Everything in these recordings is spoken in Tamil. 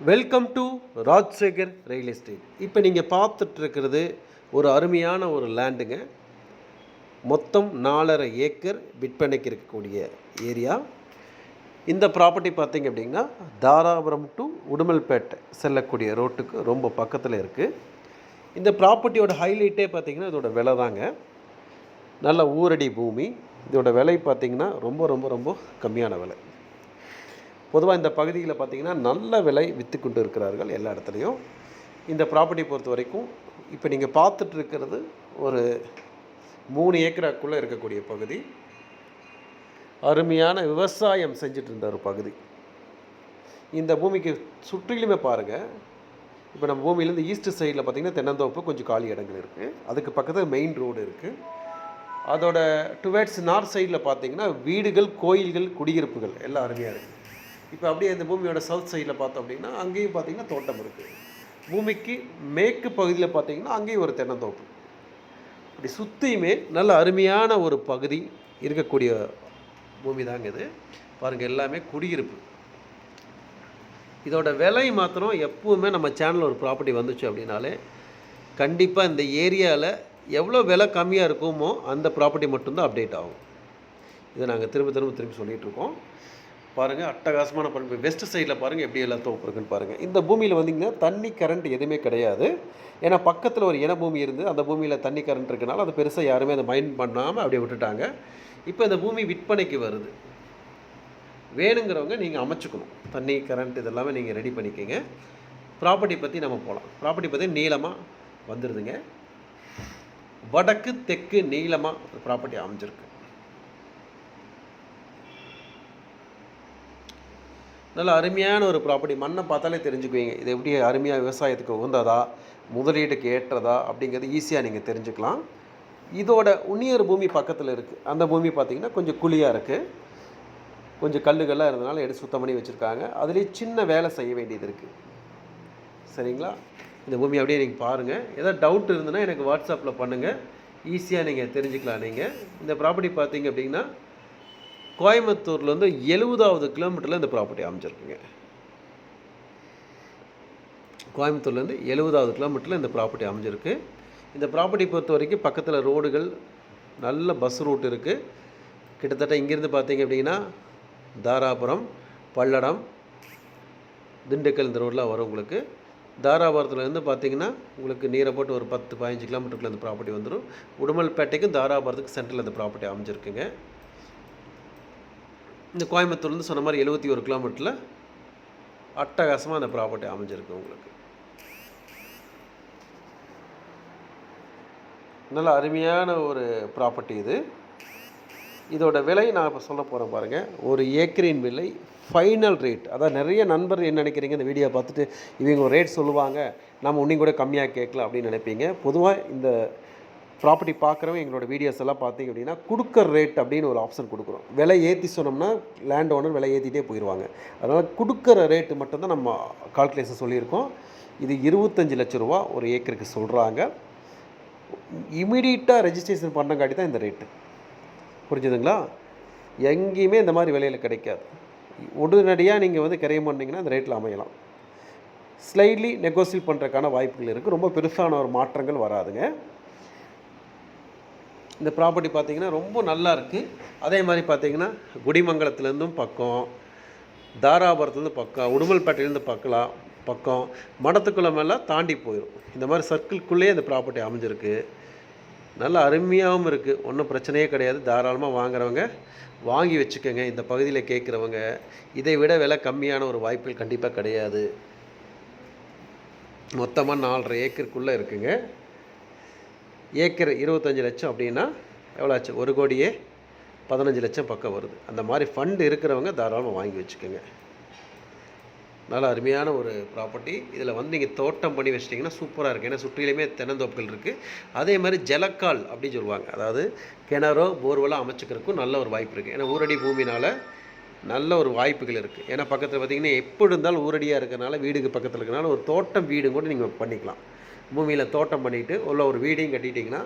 Welcome to Rajsekhar real estate இப்போ நீங்கள் பார்த்துட்ருக்கிறது ஒரு அருமையான ஒரு லேண்டுங்க மொத்தம் நாலரை ஏக்கர் விற்பனைக்கு இருக்கக்கூடிய ஏரியா இந்த ப்ராப்பர்ட்டி பார்த்தீங்க அப்படின்னா தாராபுரம் டு உடுமல்பேட்டை செல்லக்கூடிய ரோட்டுக்கு ரொம்ப பக்கத்தில் இருக்குது இந்த ப்ராப்பர்ட்டியோட ஹைலைட்டே பார்த்தீங்கன்னா இதோட விலை தாங்க நல்ல ஊரடி பூமி. இதோட விலை பார்த்திங்கன்னா ரொம்ப ரொம்ப ரொம்ப கம்மியான விலை. பொதுவாக இந்த பகுதியில் பார்த்தீங்கன்னா நல்ல விலை விற்று கொண்டு இருக்கிறார்கள் எல்லா இடத்துலையும். இந்த ப்ராப்பர்ட்டி பொறுத்த வரைக்கும் இப்போ நீங்கள் பார்த்துட்டு இருக்கிறது ஒரு மூணு ஏக்கராக்குள்ளே இருக்கக்கூடிய பகுதி. அருமையான விவசாயம் செஞ்சுட்டு இருந்த ஒரு பகுதி. இந்த பூமிக்கு சுற்றிலுமே பாருங்கள் இப்போ நம்ம பூமியிலேருந்து ஈஸ்ட் சைடில் பார்த்தீங்கன்னா தென்னந்தோப்பு கொஞ்சம் காலி இடங்கள் இருக்குது அதுக்கு பக்கத்தில் மெயின் ரோடு இருக்குது அதோட டுவேர்ட்ஸ் நார்த் சைடில் பார்த்தீங்கன்னா வீடுகள் கோயில்கள் குடியிருப்புகள் எல்லாம் அருமையாக இருக்குது இப்போ அப்படியே இந்த பூமியோட சவுத் சைடில் பார்த்தோம் அப்படின்னா அங்கேயும் பார்த்தீங்கன்னா தோட்டம் இருக்குது பூமிக்கு மேற்கு பகுதியில் பார்த்தீங்கன்னா அங்கேயும் ஒரு தென்னந்தோப்பு இப்படி சுற்றியுமே நல்ல அருமையான ஒரு பகுதி இருக்கக்கூடிய பூமி தாங்க இது. பாருங்கள் எல்லாமே குடியிருப்பு. இதோட விலை மாத்திரம் எப்பவுமே நம்ம சேனலில் ஒரு ப்ராப்பர்ட்டி வந்துச்சு அப்படின்னாலே கண்டிப்பாக இந்த ஏரியாவில் எவ்வளோ விலை கம்மியாக இருக்குமோ அந்த ப்ராப்பர்ட்டி மட்டும்தான் அப்டேட் ஆகும். இதை நாங்கள் திரும்ப திரும்ப திரும்பி சொல்லிகிட்ருக்கோம் இருக்கோம். பாருங்கள் அட்டகாசமான பண்பு. வெஸ்ட் சைடில் பாருங்கள் எப்படி எல்லாம் தோப்பு இருக்குன்னு பாருங்கள் இந்த பூமியில் வந்தீங்கன்னா தண்ணி கரண்ட் எதுவுமே கிடையாது. ஏன்னா பக்கத்தில் ஒரு இன பூமி இருந்து அந்த பூமியில் தண்ணி கரண்ட் இருக்கனால அதை பெருசாக யாருமே அதை மைண்ட் பண்ணாமல் அப்படியே விட்டுட்டாங்க. இப்போ இந்த பூமி விற்பனைக்கு வருது. வேணுங்கிறவங்க நீங்கள் அமைச்சுக்கணும். தண்ணி கரண்ட் இதெல்லாமே நீங்கள் ரெடி பண்ணிக்கோங்க. ப்ராப்பர்ட்டி பற்றி நம்ம போகலாம் ப்ராப்பர்ட்டி பற்றி நீளமாக வந்துடுதுங்க வடக்கு தெற்கு நீளமாக ப்ராப்பர்ட்டி அமைஞ்சிருக்கு. நல்ல அருமையான ஒரு ப்ராப்பர்ட்டி மண்ணை பார்த்தாலே தெரிஞ்சுக்குவீங்க. இது எப்படி அருமையாக விவசாயத்துக்கு உகந்ததா முதலீட்டுக்கு ஏற்றதா அப்படிங்கிறது ஈஸியாக நீங்கள் தெரிஞ்சுக்கலாம். இதோட உன்னியர் பூமி பக்கத்தில் இருக்குது அந்த பூமி பார்த்திங்கன்னா கொஞ்சம் குழியாக இருக்குது கொஞ்சம் கல்லுகள்லாம் இருந்தனால எடுத்து சுத்தம் பண்ணி வச்சுருக்காங்க. அதுலேயே சின்ன வேலை செய்ய வேண்டியது இருக்குது சரிங்களா? இந்த பூமி அப்படியே நீங்கள் பாருங்கள் ஏதாவது டவுட் இருந்ததுன்னா எனக்கு வாட்ஸ்அப்பில் பண்ணுங்கள் ஈஸியாக நீங்கள் தெரிஞ்சுக்கலாம் நீங்கள் இந்த ப்ராப்பர்ட்டி பார்த்தீங்க அப்படின்னா கோயம்புத்தூர்லேருந்து எழுபதாவது கிலோமீட்டரில் இந்த ப்ராப்பர்ட்டி அமைஞ்சிருக்குங்க. கோயம்புத்தூர்லேருந்து எழுபதாவது கிலோமீட்டரில் இந்த ப்ராப்பர்ட்டி அமைஞ்சிருக்கு. இந்த ப்ராப்பர்ட்டி பொறுத்த வரைக்கும் பக்கத்தில் ரோடுகள் நல்ல பஸ் ரூட் இருக்குது கிட்டத்தட்ட இங்கேருந்து பார்த்தீங்க அப்படின்னா தாராபுரம் பல்லடம் திண்டுக்கல் இந்த ரோடெலாம் வரும் உங்களுக்கு. தாராபுரத்துலேருந்து பார்த்தீங்கன்னா உங்களுக்கு நீரை போட்டு ஒரு பத்து பதினஞ்சு கிலோமீட்டருக்குள்ள இந்த ப்ராப்பர்ட்டி வந்துடும் உடுமல்பேட்டைக்கும் தாராபுரத்துக்கு சென்டரில் இந்த ப்ராப்பர்ட்டி அமைஞ்சிருக்குங்க. இந்த கோயம்புத்தூர்லேருந்து சொன்ன மாதிரி எழுபத்தி ஒரு கிலோமீட்டரில் அட்டகாசமாக அந்த ப்ராப்பர்ட்டி அமைஞ்சிருக்கு உங்களுக்கு. நல்ல அருமையான ஒரு ப்ராப்பர்ட்டி இது. இதோட விலை நான் இப்போ சொல்ல போகிறேன் பாருங்கள் ஒரு ஏக்கரின் விலை ஃபைனல் ரேட் அதான் நிறைய நண்பர் என்ன நினைக்கிறீங்க? இந்த வீடியோ பார்த்துட்டு இவங்க ஒரு ரேட் சொல்லுவாங்க. நம்ம இன்னும் கூட கம்மியாக கேட்கலாம் அப்படின்னு நினைப்பீங்க. பொதுவாக இந்த ப்ராப்பர்ட்டி பார்க்குறவங்க எங்களோட வீடியோஸ் எல்லாம் பார்த்தீங்க அப்படின்னா கொடுக்குற ரேட் அப்படின்னு ஒரு ஆப்ஷன் கொடுக்குறோம். விலை ஏற்றி சொன்னோம்னா லேண்ட் ஓனர் விலை ஏற்றிட்டே போயிடுவாங்க அதனால் கொடுக்குற ரேட்டு மட்டும்தான் நம்ம கால்குலேஷன் சொல்லியிருக்கோம். இது இருபத்தஞ்சி லட்ச ரூபா ஒரு ஏக்கருக்கு சொல்கிறாங்க இமீடியட்டாக ரெஜிஸ்ட்ரேஷன் பண்ணங்காட்டி தான் இந்த ரேட்டு புரிஞ்சுதுங்களா? எங்கேயுமே இந்த மாதிரி விலையில் கிடைக்காது. உடனடியாக நீங்கள் வந்து கிரையம் பண்ணிங்கன்னா அந்த ரேட்டில் அமையலாம். ஸ்லைட்லி நெகோசியேட் பண்ணுறதுக்கான வாய்ப்புகள் இருக்குது ரொம்ப பெருசான ஒரு மாற்றங்கள் வராதுங்க. இந்த ப்ராப்பர்ட்டி பார்த்தீங்கன்னா ரொம்ப நல்லா இருக்குது அதே மாதிரி பார்த்தீங்கன்னா குடிமங்கலத்துலேருந்தும் பக்கம் தாராபுரத்துலேருந்து பக்கம் உடுமல்பேட்டையிலேருந்து பக்கலாம் பக்கம் மடத்துக்குளமெல்லாம் தாண்டி போயிடும் இந்த மாதிரி சர்க்கிள்குள்ளேயே இந்த ப்ராப்பர்ட்டி அமைஞ்சிருக்கு. நல்ல அருமையாகவும் இருக்குது ஒன்றும் பிரச்சனையே கிடையாது. தாராளமாக வாங்குறவங்க வாங்கி வச்சுக்கோங்க. இந்த பகுதியில் கேட்குறவங்க இதை விட விலை கம்மியான ஒரு வாய்ப்புகள் கண்டிப்பாக கிடையாது. மொத்தமாக நாலரை ஏக்கருக்குள்ளே இருக்குங்க. ஏக்கர் இருபத்தஞ்சி லட்சம் அப்படின்னா எவ்வளோ ஆச்சு ஒரு கோடியே பதினஞ்சு லட்சம் பக்கம் வருது. அந்த மாதிரி ஃபண்டு இருக்கிறவங்க தாராளமாக வாங்கி வச்சுக்கோங்க. நல்ல அருமையான ஒரு ப்ராப்பர்ட்டி இதில் வந்து நீங்கள் தோட்டம் பண்ணி வச்சிட்டிங்கன்னா சூப்பராக இருக்குது ஏன்னா சுற்றிலுமே தென்னந்தோப்புகள் இருக்குது அதே மாதிரி ஜலக்கால் அப்படின்னு சொல்லுவாங்க. அதாவது கிணறோ போர்வெல்லாம் அமைச்சுக்கிறதுக்கும் நல்ல ஒரு வாய்ப்பு இருக்குது ஏன்னா ஊரடி பூமினால் நல்ல ஒரு வாய்ப்புகள் இருக்குது ஏன்னா பக்கத்தில் பார்த்திங்கன்னா எப்படி இருந்தாலும் ஊரடியாக இருக்கிறனால வீடுக்கு பக்கத்தில் இருக்கிறனால ஒரு தோட்டம் வீடு கூட நீங்கள் பண்ணிக்கலாம். பூமியில் தோட்டம் பண்ணிவிட்டு உள்ள ஒரு வீடையும் கட்டிட்டிங்கன்னா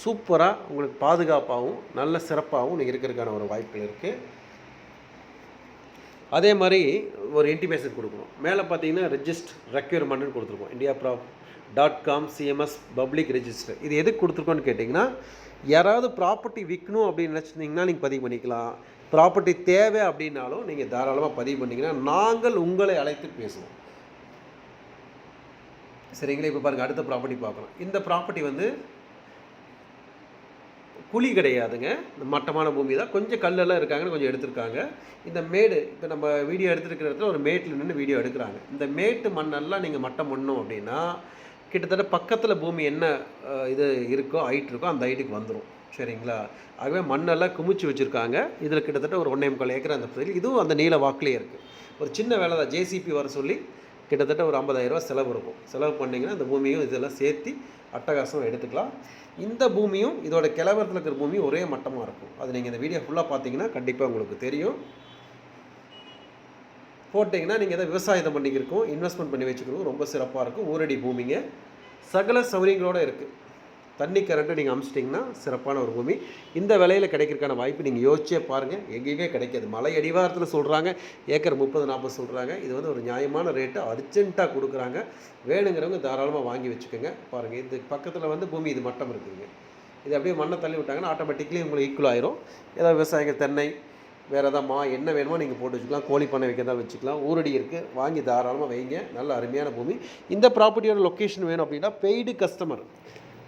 சூப்பராக உங்களுக்கு பாதுகாப்பாகவும் நல்ல சிறப்பாகவும் நீங்கள் இருக்கிறதுக்கான ஒரு வாய்ப்புகள் இருக்குது அதே மாதிரி ஒரு இன்டிமேஷன் கொடுக்கணும். மேலே பார்த்தீங்கன்னா ரெஜிஸ்ட் ரெக்யூர்மெண்ட்னு கொடுத்துருக்கோம். India prop dot com CMS public register இது எதுக்கு கொடுத்துருக்கோன்னு கேட்டிங்கன்னா யாராவது ப்ராப்பர்ட்டி விற்கணும் அப்படின்னு நினச்சிருந்தீங்கன்னா நீங்கள் பதிவு பண்ணிக்கலாம். ப்ராப்பர்ட்டி தேவை அப்படின்னாலும் நீங்கள் தாராளமாக பதிவு பண்ணிங்கன்னா நாங்கள் உங்களை அழைத்து பேசுவோம். சரிங்களா இப்போ பாருங்கள் அடுத்த ப்ராப்பர்ட்டி பார்க்கலாம். இந்த ப்ராப்பர்ட்டி வந்து குழி கிடையாதுங்க. இந்த மட்டமான பூமி தான். கொஞ்சம் கல்லெல்லாம் இருக்காங்கன்னு கொஞ்சம் எடுத்திருக்காங்க. இந்த மேடு இப்போ நம்ம வீடியோ எடுத்துருக்கிற இடத்துல ஒரு மேட்டில் நின்று வீடியோ எடுக்கிறாங்க. இந்த மேட்டு மண்ணெல்லாம் நீங்கள் மட்டம் பண்ணோம் அப்படின்னா கிட்டத்தட்ட பக்கத்தில் பூமி என்ன இது இருக்கோ ஹைட் இருக்கோ அந்த ஹைட்டுக்கு வந்துடும் சரிங்களா? ஆகவே மண்ணெல்லாம் குமிச்சு வச்சுருக்காங்க. இதில் கிட்டத்தட்ட ஒரு ஒன்றே முக்கால் ஏக்கர் அந்த பகுதியில். இதுவும் அந்த நீல வாக்கிலே இருக்குது ஒரு சின்ன வேலை தான் ஜேசிபி வர சொல்லி கிட்டத்தட்ட ஒரு 50000 செலவு இருக்கும். செலவு பண்ணிங்கன்னா இந்த பூமியும் இதெல்லாம் சேர்த்து அட்டகாசம் எடுத்துக்கலாம். இந்த பூமியும் இதோட கிளவரத்தில் இருக்கிற பூமியும் ஒரே மட்டமாக இருக்கும். அது நீங்கள் இந்த வீடியோ ஃபுல்லாக பார்த்தீங்கன்னா கண்டிப்பாக உங்களுக்கு தெரியும். போட்டிங்கன்னா நீங்கள் எதாவது விவசாயத்தை பண்ணிக்கிறக்கும் இன்வெஸ்ட்மெண்ட் பண்ணி வச்சுக்கிறோம் ரொம்ப சிறப்பாக இருக்கும். ஊரடி பூமிங்க. சகல சௌகரியங்களோடு இருக்குது தண்ணி கரண்ட்டு நீங்கள் அமிச்சிட்டிங்கன்னா சிறப்பான ஒரு பூமி. இந்த விலையில் கிடைக்கிறதுக்கான வாய்ப்பு நீங்கள் யோசிச்சே பாருங்கள் எங்கேயுமே கிடைக்காது. மலை அடிவாரத்தில் சொல்கிறாங்க ஏக்கர் முப்பது நாற்பது சொல்கிறாங்க இது வந்து ஒரு நியாயமான ரேட்டு அர்ஜென்ட்டாக கொடுக்குறாங்க. வேணுங்கிறவங்க தாராளமாக வாங்கி வச்சுக்கோங்க. பாருங்கள் இது பக்கத்தில் வந்து பூமி இது மட்டம் இருக்குதுங்க. இது அப்படியே மண்ணை தள்ளி விட்டாங்கன்னா ஆட்டோமேட்டிக்லி உங்களுக்கு ஈக்குவல் ஆயிரும். ஏதாவது விவசாயிகள் தென்னை வேறு எதாவது மா என்ன வேணுமோ நீங்கள் போட்டு வச்சுக்கலாம். கோழி பண்ணை வைக்கிறதா வச்சுக்கலாம். ஊரடி இருக்குது வாங்கி தாராளமாக வைங்க. நல்ல அருமையான பூமி. இந்த ப்ராப்பர்ட்டியோட லொக்கேஷன் வேணும் அப்படின்னா பெய்டு கஸ்டமர்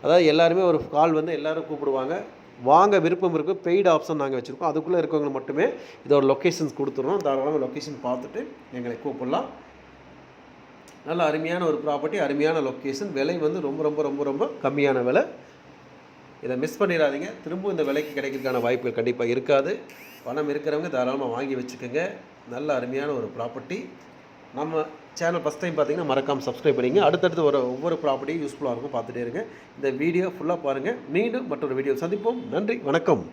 அதாவது எல்லாருமே ஒரு கால் வந்து எல்லோரும் கூப்பிடுவாங்க. வாங்க விருப்பம் இருக்குது பெய்டு ஆப்ஷன் நாங்கள் வச்சுருக்கோம். அதுக்குள்ளே இருக்கவங்க மட்டுமே இதோட லொக்கேஷன்ஸ் கொடுத்துருவோம் தாராளமாக லொக்கேஷன் பார்த்துட்டு எங்களை கூப்பிடலாம். நல்ல அருமையான ஒரு ப்ராப்பர்ட்டி அருமையான லொக்கேஷன் விலை வந்து ரொம்ப ரொம்ப ரொம்ப ரொம்ப கம்மியான விலை. இதை மிஸ் பண்ணிடாதீங்க. திரும்பவும் இந்த விலைக்கு கிடைக்கிறதுக்கான வாய்ப்புகள் கண்டிப்பாக இருக்காது. பணம் இருக்கிறவங்க தாராளமாக வாங்கி வச்சுக்கோங்க. நல்ல அருமையான ஒரு ப்ராப்பர்ட்டி நம்ம சேனல் ஃபஸ்ட் டைம் பார்த்தீங்கன்னா மறக்காமல் சப்ஸ்கிரைப் பண்ணிங்க அடுத்தடுத்து வர ஒவ்வொரு ப்ராப்பர்ட்டியும் யூஸ்ஃபுல்லாக இருக்கும். பார்த்துட்டே இருங்க. இந்த வீடியோ ஃபுல்லாக பாருங்கள் மீண்டும் மற்றொரு வீடியோ சந்திப்போம். நன்றி. வணக்கம்.